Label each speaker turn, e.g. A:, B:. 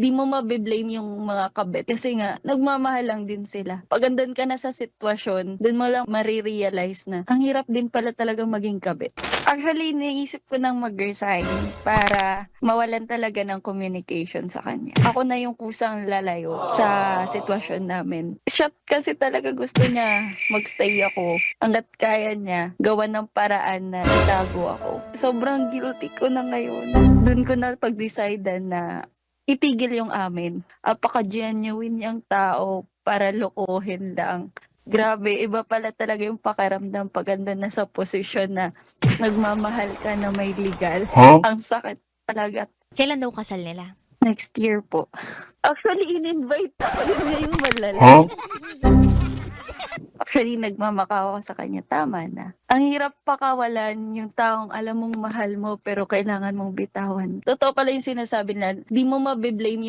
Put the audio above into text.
A: di mo mabiblame yung mga kabit kasi nga nagmamahal lang din sila. Pag andun ka na sa sitwasyon, dun mo lang marirealize na ang hirap din pala talaga maging kabit. Actually, naisip ko nang mag-resign para mawalan talaga ng communication sa kanya. Ako na yung kusang lalayo sa sitwasyon namin. Siya kasi talaga gusto niya magstay ako hanggat kaya niya gawa ng paraan na itago ako. Sobrang guilty ko na ngayon. Doon ko na pag-decide na itigil yung amin. Apaka-genuine yung tao para lokohin lang. Grabe, iba pala talaga yung pakiramdam pag andun na sa posisyon na nagmamahal ka na may legal. Ang sakit talaga.
B: Kailan daw kasal nila?
A: Next year po. Actually, in-invite ako. Yun nga yung malala. Actually, nagmamakaw sa kanya. Tama na. Ang hirap pakawalan yung taong alam mong mahal mo pero kailangan mong bitawan. Totoo pala yung sinasabi na di mo mabiblame